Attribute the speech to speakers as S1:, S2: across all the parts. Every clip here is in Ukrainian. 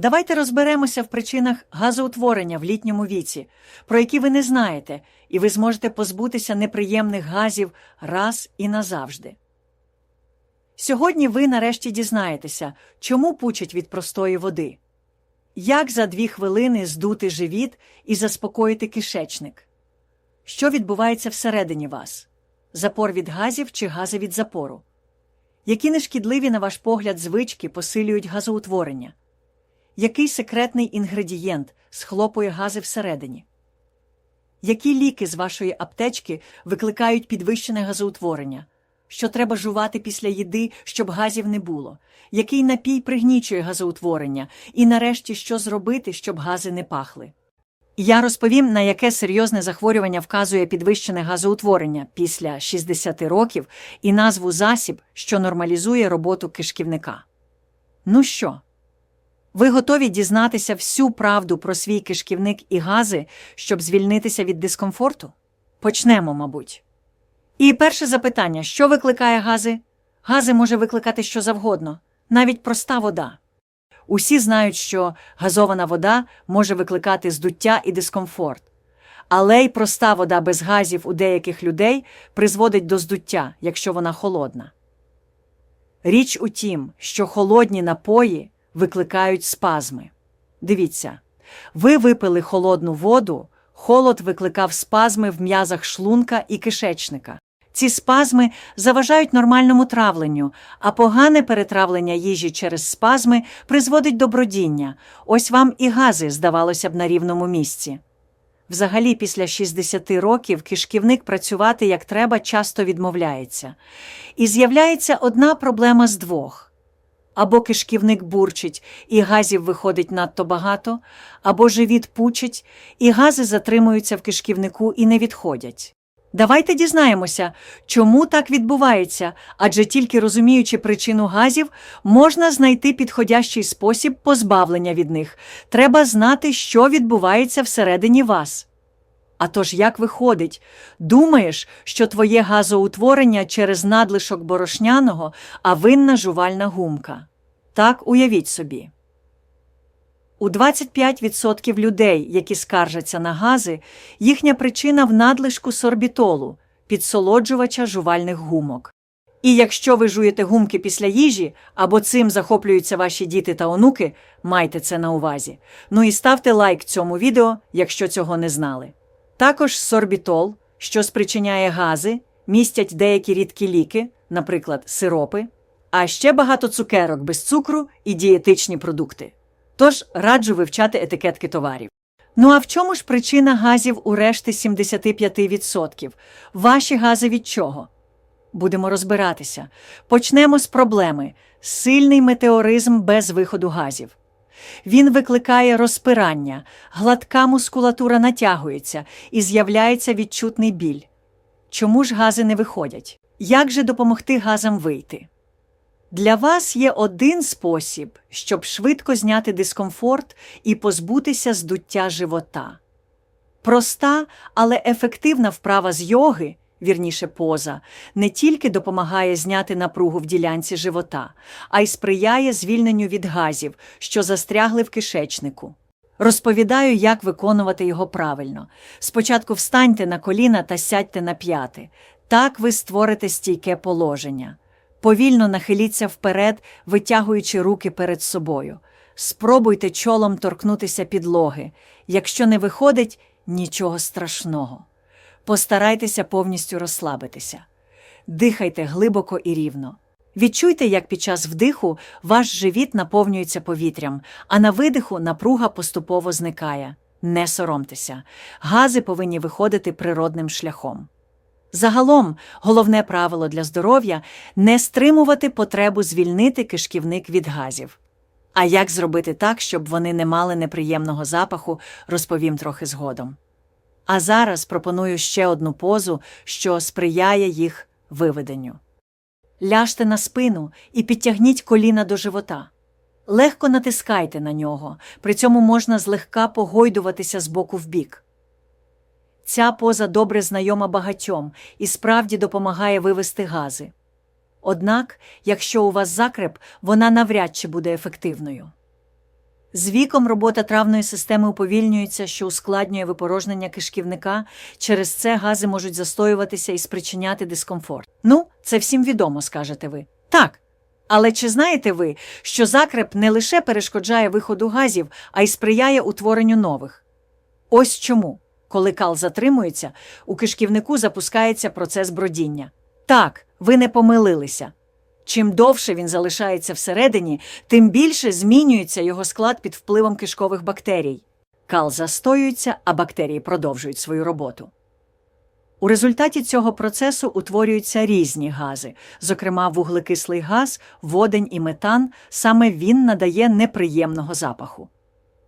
S1: Давайте розберемося в причинах газоутворення в літньому віці, про які ви не знаєте, і ви зможете позбутися неприємних газів раз і назавжди. Сьогодні ви нарешті дізнаєтеся, чому пучать від простої води, як за дві хвилини здути живіт і заспокоїти кишечник, що відбувається всередині вас? Запор від газів чи гази від запору, які нешкідливі, на ваш погляд, звички посилюють газоутворення, який секретний інгредієнт схлопує гази всередині, які ліки з вашої аптечки викликають підвищене газоутворення, що треба жувати після їди, щоб газів не було, який напій пригнічує газоутворення, і нарешті що зробити, щоб гази не пахли. Я розповім, на яке серйозне захворювання вказує підвищене газоутворення після 60 років і назву засіб, що нормалізує роботу кишківника. Ну що? Ви готові дізнатися всю правду про свій кишківник і гази, щоб звільнитися від дискомфорту? Почнемо, мабуть. І перше запитання: що викликає гази? Гази може викликати що завгодно, навіть проста вода. Усі знають, що газована вода може викликати здуття і дискомфорт. Але й проста вода без газів у деяких людей призводить до здуття, якщо вона холодна. Річ у тім, що холодні напої викликають спазми. Дивіться, ви випили холодну воду, холод викликав спазми в м'язах шлунка і кишечника. Ці спазми заважають нормальному травленню, а погане перетравлення їжі через спазми призводить до бродіння. Ось вам і гази, здавалося б, на рівному місці. Взагалі, після 60 років кишківник працювати як треба часто відмовляється. І з'являється одна проблема з двох. Або кишківник бурчить, і газів виходить надто багато, або живіт пучить, і гази затримуються в кишківнику і не відходять. Давайте дізнаємося, чому так відбувається, адже тільки розуміючи причину газів, можна знайти підходящий спосіб позбавлення від них. Треба знати, що відбувається всередині вас. А тож як виходить, думаєш, що твоє газоутворення через надлишок борошняного, а винна жувальна гумка. Так уявіть собі. У 25% людей, які скаржаться на гази, їхня причина в надлишку сорбітолу, підсолоджувача жувальних гумок. І якщо ви жуєте гумки після їжі або цим захоплюються ваші діти та онуки, майте це на увазі. Ну і ставте лайк цьому відео, якщо цього не знали. Також сорбітол, що спричиняє гази, містять деякі рідкі ліки, наприклад, сиропи, а ще багато цукерок без цукру і дієтичні продукти. Тож раджу вивчати етикетки товарів. Ну а в чому ж причина газів у решти 75%? Ваші гази від чого? Будемо розбиратися. Почнемо з проблеми сильний метеоризм без виходу газів. Він викликає розпирання, гладка мускулатура натягується і з'являється відчутний біль. Чому ж гази не виходять? Як же допомогти газам вийти? Для вас є один спосіб, щоб швидко зняти дискомфорт і позбутися здуття живота. Проста, але ефективна вправа з йоги, вірніше поза, не тільки допомагає зняти напругу в ділянці живота, а й сприяє звільненню від газів, що застрягли в кишечнику. Розповідаю, як виконувати його правильно. Спочатку встаньте на коліна та сядьте на п'яти. Так ви створите стійке положення. Повільно нахиліться вперед, витягуючи руки перед собою. Спробуйте чолом торкнутися підлоги. Якщо не виходить, нічого страшного. Постарайтеся повністю розслабитися. Дихайте глибоко і рівно. Відчуйте, як під час вдиху ваш живіт наповнюється повітрям, а на видиху напруга поступово зникає. Не соромтеся. Гази повинні виходити природним шляхом. Загалом, головне правило для здоров'я не стримувати потребу звільнити кишківник від газів. А як зробити так, щоб вони не мали неприємного запаху, розповім трохи згодом. А зараз пропоную ще одну позу, що сприяє їх виведенню. Ляжте на спину і підтягніть коліна до живота. Легко натискайте на нього, при цьому можна злегка погойдуватися з боку в бік. Ця поза добре знайома багатьом і справді допомагає вивести гази. Однак, якщо у вас закреп, вона навряд чи буде ефективною. З віком робота травної системи уповільнюється, що ускладнює випорожнення кишківника. Через це гази можуть застоюватися і спричиняти дискомфорт. Ну, це всім відомо, скажете ви. Так. Але чи знаєте ви, що закреп не лише перешкоджає виходу газів, а й сприяє утворенню нових? Ось чому, коли кал затримується, у кишківнику запускається процес бродіння. Так, ви не помилилися. Чим довше він залишається всередині, тим більше змінюється його склад під впливом кишкових бактерій. Кал застоюється, а бактерії продовжують свою роботу. У результаті цього процесу утворюються різні гази, зокрема вуглекислий газ, водень і метан, саме він надає неприємного запаху.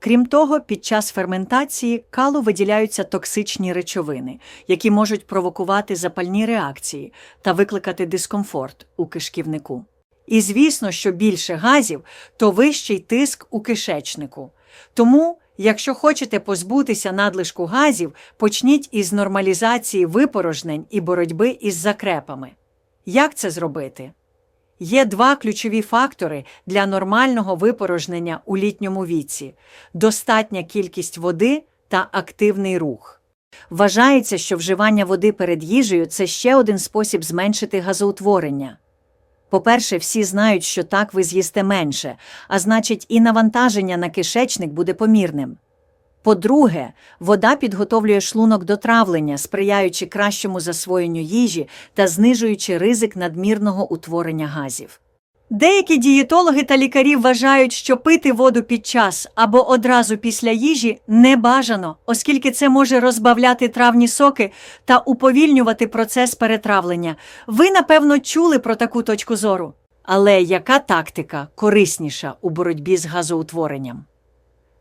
S1: Крім того, під час ферментації калу виділяються токсичні речовини, які можуть провокувати запальні реакції та викликати дискомфорт у кишківнику. І звісно, що більше газів, то вищий тиск у кишечнику. Тому, якщо хочете позбутися надлишку газів, почніть із нормалізації випорожнень і боротьби із закрепами. Як це зробити? Є два ключові фактори для нормального випорожнення у літньому віці достатня кількість води та активний рух. Вважається, що вживання води перед їжею це ще один спосіб зменшити газоутворення. По-перше, всі знають, що так ви з'їсте менше, а значить, і навантаження на кишечник буде помірним. По-друге, вода підготовлює шлунок до травлення, сприяючи кращому засвоєнню їжі та знижуючи ризик надмірного утворення газів. Деякі дієтологи та лікарі вважають, що пити воду під час або одразу після їжі не бажано, оскільки це може розбавляти травні соки та уповільнювати процес перетравлення. Ви, напевно, чули про таку точку зору. Але яка тактика корисніша у боротьбі з газоутворенням?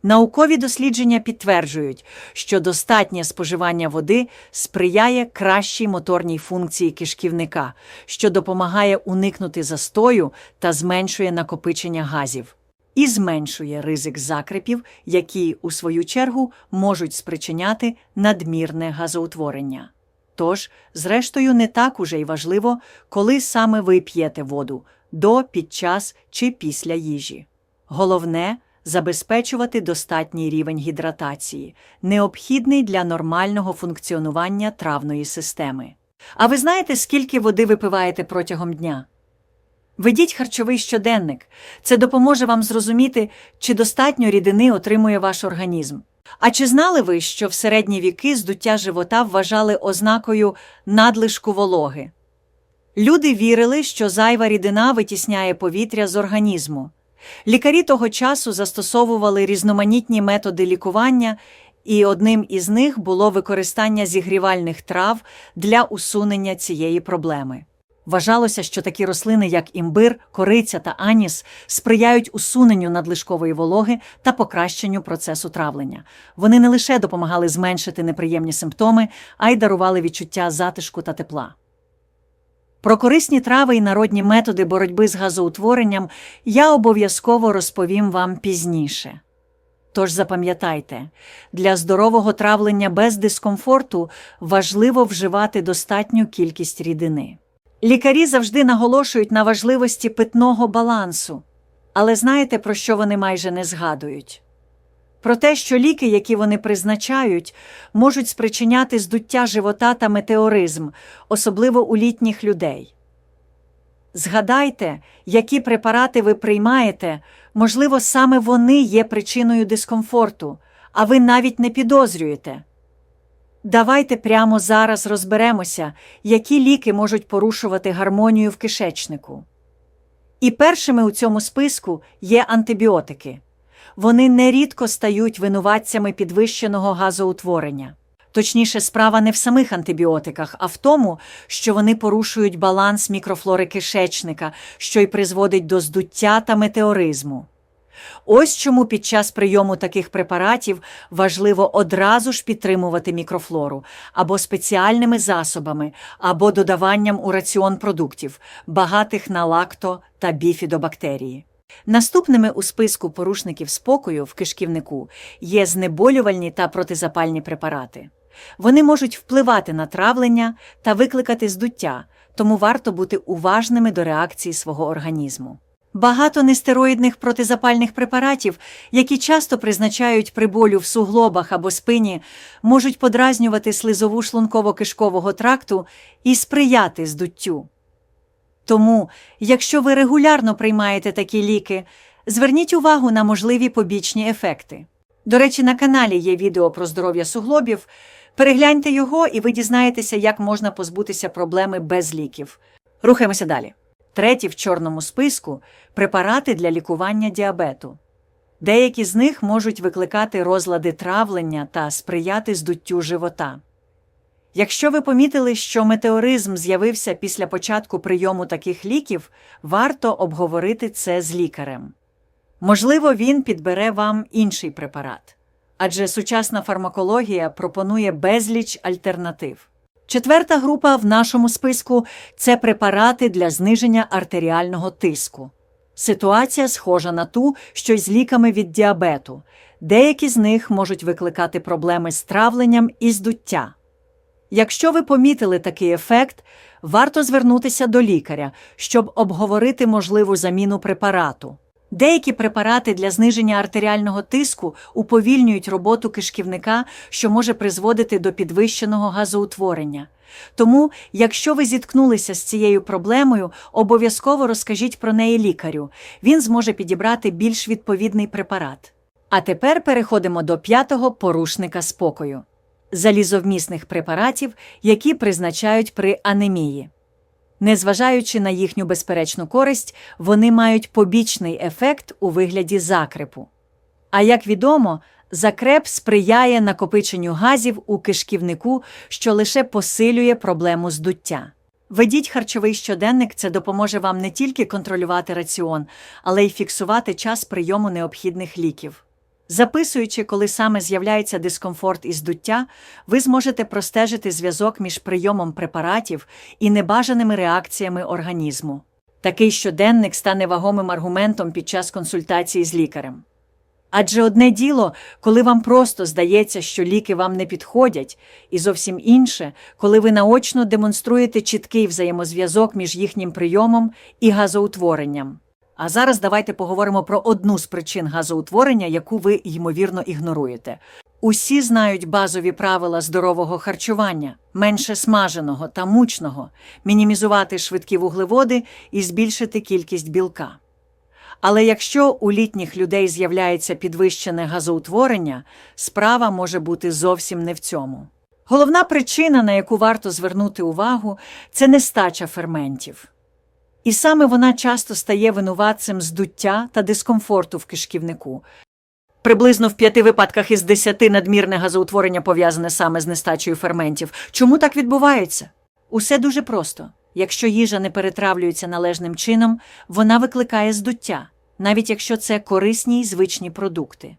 S1: Наукові дослідження підтверджують, що достатнє споживання води сприяє кращій моторній функції кишківника, що допомагає уникнути застою та зменшує накопичення газів, і зменшує ризик закрепів, які, у свою чергу, можуть спричиняти надмірне газоутворення. Тож, зрештою, не так уже й важливо, коли саме ви п'єте воду до, під час чи після їжі. Головне забезпечувати достатній рівень гідратації, необхідний для нормального функціонування травної системи. А ви знаєте, скільки води випиваєте протягом дня? Ведіть харчовий щоденник. Це допоможе вам зрозуміти, чи достатньо рідини отримує ваш організм. А чи знали ви, що в середні віки здуття живота вважали ознакою надлишку вологи? Люди вірили, що зайва рідина витісняє повітря з організму. Лікарі того часу застосовували різноманітні методи лікування, і одним із них було використання зігрівальних трав для усунення цієї проблеми. Вважалося, що такі рослини, як імбир, кориця та аніс, сприяють усуненню надлишкової вологи та покращенню процесу травлення. Вони не лише допомагали зменшити неприємні симптоми, а й дарували відчуття затишку та тепла. Про корисні трави і народні методи боротьби з газоутворенням я обов'язково розповім вам пізніше. Тож запам'ятайте, для здорового травлення без дискомфорту важливо вживати достатню кількість рідини. Лікарі завжди наголошують на важливості питного балансу, але знаєте, про що вони майже не згадують? Про те, що ліки, які вони призначають, можуть спричиняти здуття живота та метеоризм, особливо у літніх людей. Згадайте, які препарати ви приймаєте, можливо, саме вони є причиною дискомфорту, а ви навіть не підозрюєте. Давайте прямо зараз розберемося, які ліки можуть порушувати гармонію в кишечнику. І першими у цьому списку є антибіотики вони нерідко стають винуватцями підвищеного газоутворення. Точніше, справа не в самих антибіотиках, а в тому, що вони порушують баланс мікрофлори кишечника, що й призводить до здуття та метеоризму. Ось чому під час прийому таких препаратів важливо одразу ж підтримувати мікрофлору або спеціальними засобами, або додаванням у раціон продуктів, багатих на лакто та біфідобактерії. Наступними у списку порушників спокою в кишківнику є знеболювальні та протизапальні препарати. Вони можуть впливати на травлення та викликати здуття, тому варто бути уважними до реакції свого організму. Багато нестероїдних протизапальних препаратів, які часто призначають при болю в суглобах або спині, можуть подразнювати слизову шлунково-кишкового тракту і сприяти здуттю. Тому, якщо ви регулярно приймаєте такі ліки, зверніть увагу на можливі побічні ефекти. До речі, на каналі є відео про здоров'я суглобів. Перегляньте його, і ви дізнаєтеся, як можна позбутися проблеми без ліків. Рухаємося далі. Треті в чорному списку препарати для лікування діабету. Деякі з них можуть викликати розлади травлення та сприяти здуттю живота. Якщо ви помітили, що метеоризм з'явився після початку прийому таких ліків, варто обговорити це з лікарем. Можливо, він підбере вам інший препарат, адже сучасна фармакологія пропонує безліч альтернатив. Четверта група в нашому списку це препарати для зниження артеріального тиску. Ситуація схожа на ту, що й з ліками від діабету. Деякі з них можуть викликати проблеми з травленням і здуття. Якщо ви помітили такий ефект, варто звернутися до лікаря, щоб обговорити можливу заміну препарату. Деякі препарати для зниження артеріального тиску уповільнюють роботу кишківника, що може призводити до підвищеного газоутворення. Тому, якщо ви зіткнулися з цією проблемою, обов'язково розкажіть про неї лікарю. Він зможе підібрати більш відповідний препарат. А тепер переходимо до п'ятого порушника спокою залізовмісних препаратів, які призначають при анемії. Незважаючи на їхню безперечну користь, вони мають побічний ефект у вигляді закрепу. А як відомо, закреп сприяє накопиченню газів у кишківнику, що лише посилює проблему здуття. Ведіть харчовий щоденник, це допоможе вам не тільки контролювати раціон, але й фіксувати час прийому необхідних ліків. Записуючи, коли саме з'являється дискомфорт і здуття, ви зможете простежити зв'язок між прийомом препаратів і небажаними реакціями організму. Такий щоденник стане вагомим аргументом під час консультації з лікарем. Адже одне діло, коли вам просто здається, що ліки вам не підходять, і зовсім інше, коли ви наочно демонструєте чіткий взаємозв'язок між їхнім прийомом і газоутворенням. А зараз давайте поговоримо про одну з причин газоутворення, яку ви, ймовірно, ігноруєте. Усі знають базові правила здорового харчування, менше смаженого та мучного, мінімізувати швидкі вуглеводи і збільшити кількість білка. Але якщо у літніх людей з'являється підвищене газоутворення, справа може бути зовсім не в цьому. Головна причина, на яку варто звернути увагу, це нестача ферментів. І саме вона часто стає винуватцем здуття та дискомфорту в кишківнику. Приблизно в п'яти випадках із десяти надмірне газоутворення пов'язане саме з нестачею ферментів. Чому так відбувається? Усе дуже просто. Якщо їжа не перетравлюється належним чином, вона викликає здуття, навіть якщо це корисні й звичні продукти.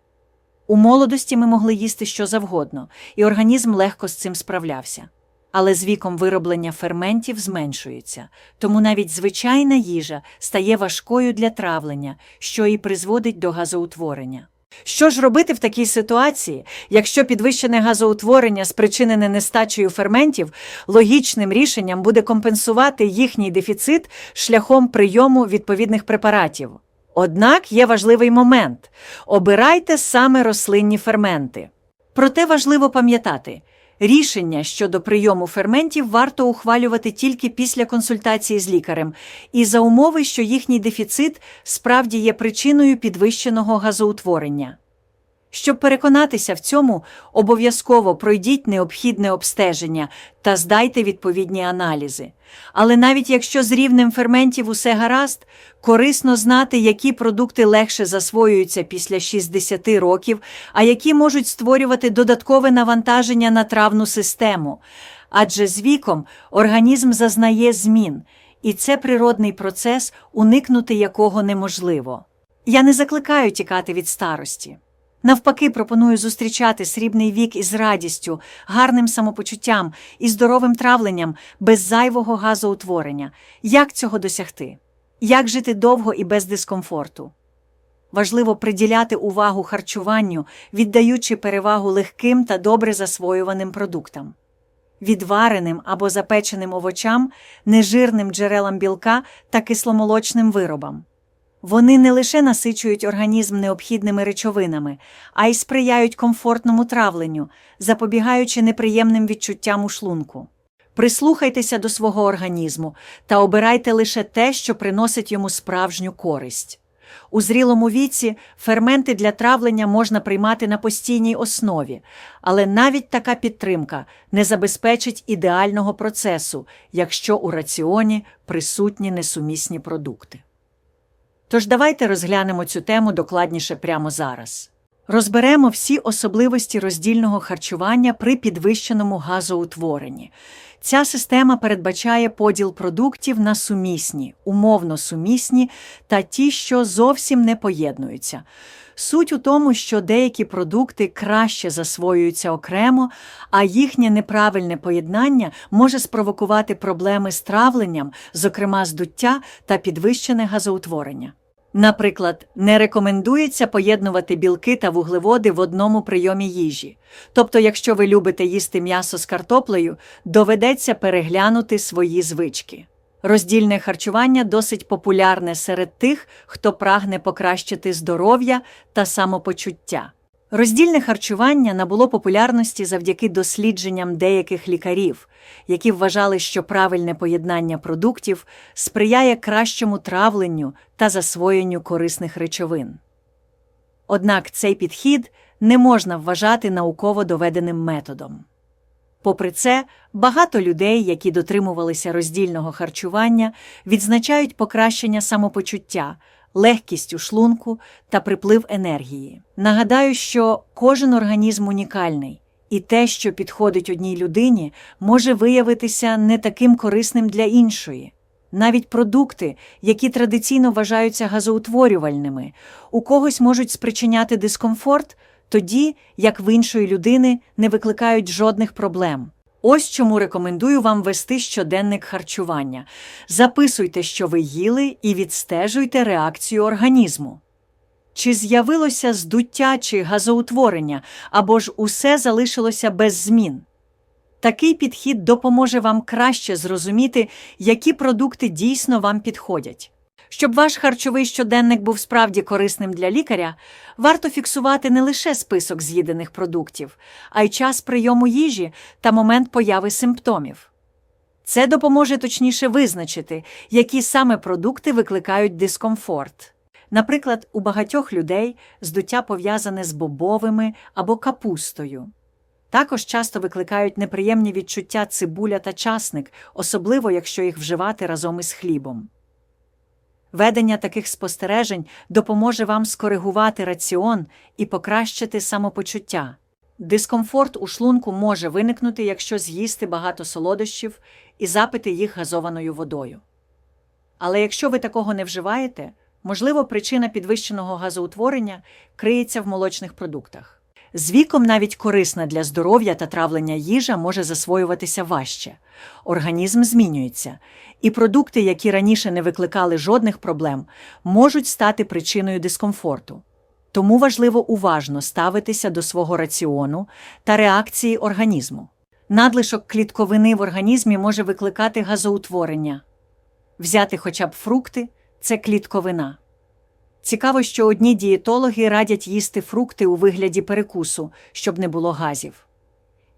S1: У молодості ми могли їсти що завгодно, і організм легко з цим справлявся. Але з віком вироблення ферментів зменшується, тому навіть звичайна їжа стає важкою для травлення, що і призводить до газоутворення. Що ж робити в такій ситуації, якщо підвищене газоутворення, спричинене нестачею ферментів, логічним рішенням буде компенсувати їхній дефіцит шляхом прийому відповідних препаратів? Однак є важливий момент обирайте саме рослинні ферменти. Проте важливо пам'ятати, рішення щодо прийому ферментів варто ухвалювати тільки після консультації з лікарем, і за умови, що їхній дефіцит справді є причиною підвищеного газоутворення. Щоб переконатися в цьому, обов'язково пройдіть необхідне обстеження та здайте відповідні аналізи. Але навіть якщо з рівнем ферментів усе гаразд, корисно знати, які продукти легше засвоюються після 60 років, а які можуть створювати додаткове навантаження на травну систему. Адже з віком організм зазнає змін, і це природний процес, уникнути якого неможливо. Я не закликаю тікати від старості. Навпаки, пропоную зустрічати срібний вік із радістю, гарним самопочуттям і здоровим травленням без зайвого газоутворення. Як цього досягти? Як жити довго і без дискомфорту? Важливо приділяти увагу харчуванню, віддаючи перевагу легким та добре засвоюваним продуктам, відвареним або запеченим овочам, нежирним джерелам білка та кисломолочним виробам. Вони не лише насичують організм необхідними речовинами, а й сприяють комфортному травленню, запобігаючи неприємним відчуттям у шлунку. Прислухайтеся до свого організму та обирайте лише те, що приносить йому справжню користь. У зрілому віці ферменти для травлення можна приймати на постійній основі, але навіть така підтримка не забезпечить ідеального процесу, якщо у раціоні присутні несумісні продукти. Тож давайте розглянемо цю тему докладніше прямо зараз. Розберемо всі особливості роздільного харчування при підвищеному газоутворенні. Ця система передбачає поділ продуктів на сумісні, умовно сумісні та ті, що зовсім не поєднуються. Суть у тому, що деякі продукти краще засвоюються окремо, а їхнє неправильне поєднання може спровокувати проблеми з травленням, зокрема здуття та підвищене газоутворення. Наприклад, не рекомендується поєднувати білки та вуглеводи в одному прийомі їжі. Тобто, якщо ви любите їсти м'ясо з картоплею, доведеться переглянути свої звички. Роздільне харчування досить популярне серед тих, хто прагне покращити здоров'я та самопочуття. Роздільне харчування набуло популярності завдяки дослідженням деяких лікарів, які вважали, що правильне поєднання продуктів сприяє кращому травленню та засвоєнню корисних речовин. Однак цей підхід не можна вважати науково доведеним методом. Попри це, багато людей, які дотримувалися роздільного харчування, відзначають покращення самопочуття, легкість у шлунку та приплив енергії. Нагадаю, що кожен організм унікальний, і те, що підходить одній людині, може виявитися не таким корисним для іншої. Навіть продукти, які традиційно вважаються газоутворювальними, у когось можуть спричиняти дискомфорт, тоді як в іншої людини не викликають жодних проблем. Ось чому рекомендую вам вести щоденник харчування. Записуйте, що ви їли, і відстежуйте реакцію організму. Чи з'явилося здуття чи газоутворення, або ж усе залишилося без змін? Такий підхід допоможе вам краще зрозуміти, які продукти дійсно вам підходять. Щоб ваш харчовий щоденник був справді корисним для лікаря, варто фіксувати не лише список з'їдених продуктів, а й час прийому їжі та момент появи симптомів. Це допоможе точніше визначити, які саме продукти викликають дискомфорт. Наприклад, у багатьох людей здуття пов'язане з бобовими або капустою. Також часто викликають неприємні відчуття цибуля та часник, особливо якщо їх вживати разом із хлібом. Ведення таких спостережень допоможе вам скоригувати раціон і покращити самопочуття. Дискомфорт у шлунку може виникнути, якщо з'їсти багато солодощів і запити їх газованою водою. Але якщо ви такого не вживаєте, можливо, причина підвищеного газоутворення криється в молочних продуктах. З віком навіть корисна для здоров'я та травлення їжа може засвоюватися важче. Організм змінюється, і продукти, які раніше не викликали жодних проблем, можуть стати причиною дискомфорту. Тому важливо уважно ставитися до свого раціону та реакції організму. Надлишок клітковини в організмі може викликати газоутворення. Взяти хоча б фрукти це клітковина. Цікаво, що одні дієтологи радять їсти фрукти у вигляді перекусу, щоб не було газів.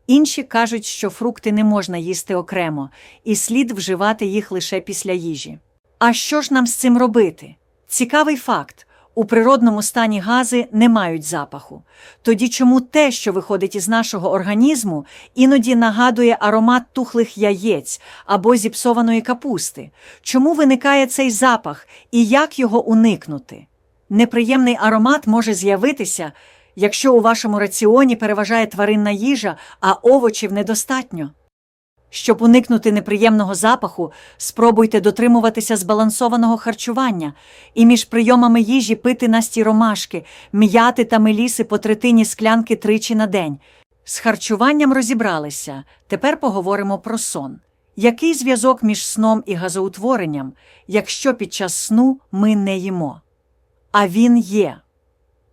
S1: Інші кажуть, що фрукти не можна їсти окремо, і слід вживати їх лише після їжі. А що ж нам з цим робити? Цікавий факт у природному стані гази не мають запаху. Тоді чому те, що виходить із нашого організму, іноді нагадує аромат тухлих яєць або зіпсованої капусти? Чому виникає цей запах і як його уникнути? Неприємний аромат може з'явитися, якщо у вашому раціоні переважає тваринна їжа, а овочів недостатньо. Щоб уникнути неприємного запаху, спробуйте дотримуватися збалансованого харчування і між прийомами їжі пити насті ромашки, м'яти та меліси по третині склянки тричі на день. З харчуванням розібралися. Тепер поговоримо про сон. Який зв'язок між сном і газоутворенням, якщо під час сну ми не їмо? А він є.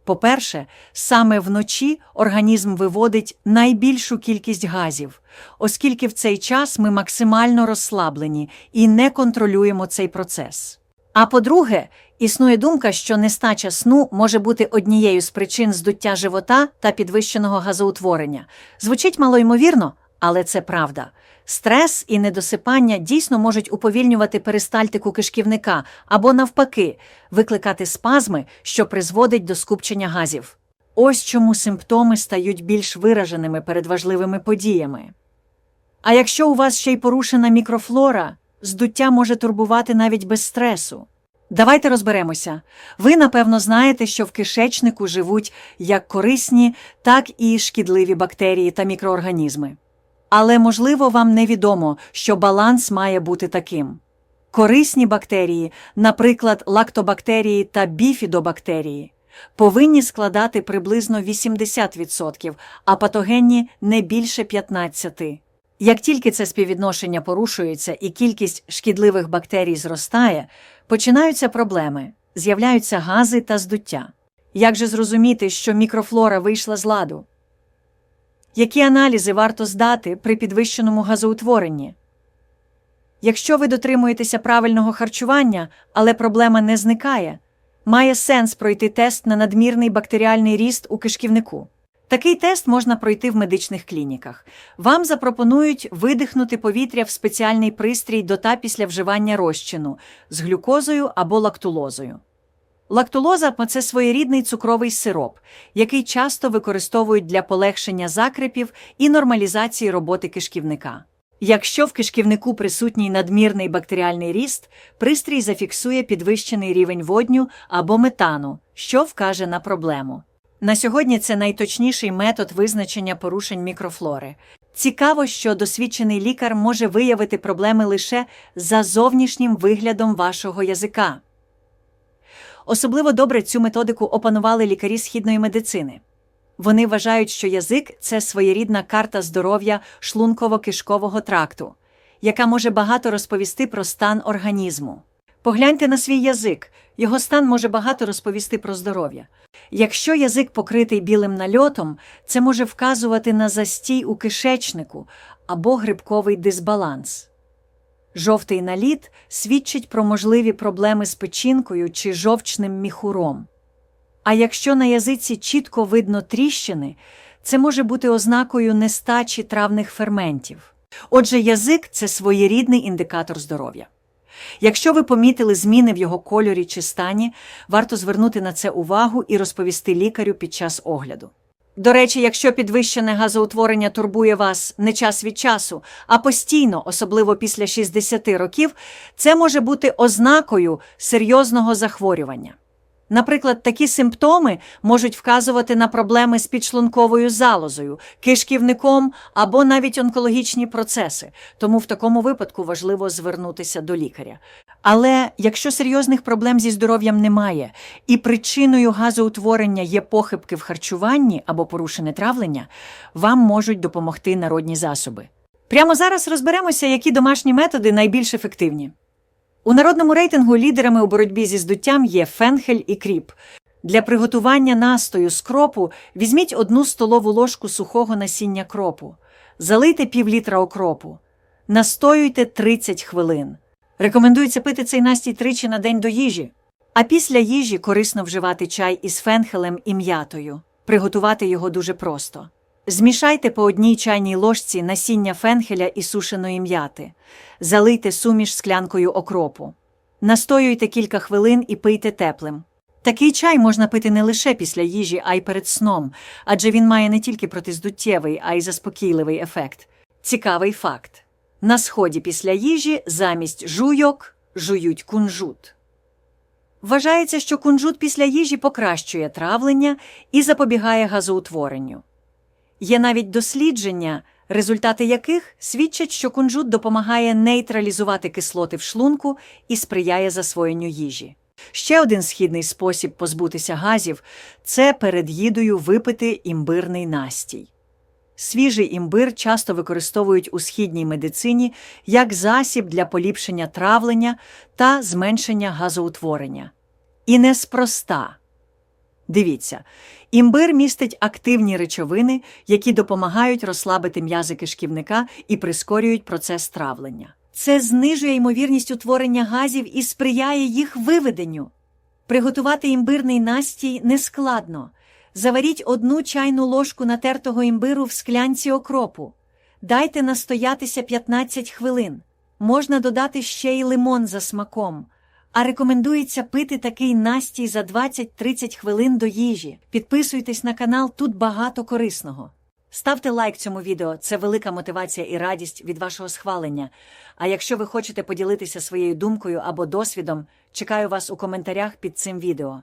S1: По-перше, саме вночі організм виводить найбільшу кількість газів, оскільки в цей час ми максимально розслаблені і не контролюємо цей процес. А по-друге, існує думка, що нестача сну може бути однією з причин здуття живота та підвищеного газоутворення. Звучить малоймовірно, але це правда. Стрес і недосипання дійсно можуть уповільнювати перистальтику кишківника або, навпаки, викликати спазми, що призводить до скупчення газів. Ось чому симптоми стають більш вираженими перед важливими подіями. А якщо у вас ще й порушена мікрофлора, здуття може турбувати навіть без стресу. Давайте розберемося. Ви, напевно, знаєте, що в кишечнику живуть як корисні, так і шкідливі бактерії та мікроорганізми. Але, можливо, вам невідомо, що баланс має бути таким. Корисні бактерії, наприклад, лактобактерії та біфідобактерії, повинні складати приблизно 80%, а патогенні не більше 15%. Як тільки це співвідношення порушується і кількість шкідливих бактерій зростає, починаються проблеми, з'являються гази та здуття. Як же зрозуміти, що мікрофлора вийшла з ладу? Які аналізи варто здати при підвищеному газоутворенні? Якщо ви дотримуєтеся правильного харчування, але проблема не зникає, має сенс пройти тест на надмірний бактеріальний ріст у кишківнику. Такий тест можна пройти в медичних клініках. Вам запропонують видихнути повітря в спеціальний пристрій до та після вживання розчину з глюкозою або лактулозою. Лактулоза це своєрідний цукровий сироп, який часто використовують для полегшення закрепів і нормалізації роботи кишківника. Якщо в кишківнику присутній надмірний бактеріальний ріст, пристрій зафіксує підвищений рівень водню або метану, що вкаже на проблему. На сьогодні це найточніший метод визначення порушень мікрофлори. Цікаво, що досвідчений лікар може виявити проблеми лише за зовнішнім виглядом вашого язика. Особливо добре цю методику опанували лікарі східної медицини. Вони вважають, що язик це своєрідна карта здоров'я шлунково-кишкового тракту, яка може багато розповісти про стан організму. Погляньте на свій язик, його стан може багато розповісти про здоров'я. Якщо язик покритий білим нальотом, це може вказувати на застій у кишечнику або грибковий дисбаланс. Жовтий наліт свідчить про можливі проблеми з печінкою чи жовчним міхуром. А якщо на язиці чітко видно тріщини, це може бути ознакою нестачі травних ферментів. Отже, язик це своєрідний індикатор здоров'я. Якщо ви помітили зміни в його кольорі чи стані, варто звернути на це увагу і розповісти лікарю під час огляду. До речі, якщо підвищене газоутворення турбує вас не час від часу, а постійно, особливо після 60 років, це може бути ознакою серйозного захворювання. Наприклад, такі симптоми можуть вказувати на проблеми з підшлунковою залозою, кишківником або навіть онкологічні процеси, тому в такому випадку важливо звернутися до лікаря. Але якщо серйозних проблем зі здоров'ям немає і причиною газоутворення є похибки в харчуванні або порушене травлення, вам можуть допомогти народні засоби. Прямо зараз розберемося, які домашні методи найбільш ефективні. У народному рейтингу лідерами у боротьбі зі здуттям є фенхель і кріп. Для приготування настою з кропу візьміть одну столову ложку сухого насіння кропу, залийте півлітра окропу, настоюйте 30 хвилин. Рекомендується пити цей настій тричі на день до їжі. А після їжі корисно вживати чай із фенхелем і м'ятою. Приготувати його дуже просто. Змішайте по одній чайній ложці насіння фенхеля і сушеної м'яти. Залийте суміш склянкою окропу. Настоюйте кілька хвилин і пийте теплим. Такий чай можна пити не лише після їжі, а й перед сном, адже він має не тільки протиздуттєвий, а й заспокійливий ефект. Цікавий факт. На сході після їжі замість жуйок жують кунжут. Вважається, що кунжут після їжі покращує травлення і запобігає газоутворенню. Є навіть дослідження, результати яких свідчать, що кунжут допомагає нейтралізувати кислоти в шлунку і сприяє засвоєнню їжі. Ще один східний спосіб позбутися газів це перед їдою випити імбирний настій. Свіжий імбир часто використовують у східній медицині як засіб для поліпшення травлення та зменшення газоутворення. І неспроста. Дивіться, імбир містить активні речовини, які допомагають розслабити м'язи кишківника і прискорюють процес травлення. Це знижує ймовірність утворення газів і сприяє їх виведенню. Приготувати імбирний настій нескладно. Заваріть одну чайну ложку натертого імбиру в склянці окропу. Дайте настоятися 15 хвилин. Можна додати ще й лимон за смаком. А рекомендується пити такий настій за 20-30 хвилин до їжі. Підписуйтесь на канал, тут багато корисного. Ставте лайк цьому відео, це велика мотивація і радість від вашого схвалення. А якщо ви хочете поділитися своєю думкою або досвідом, чекаю вас у коментарях під цим відео.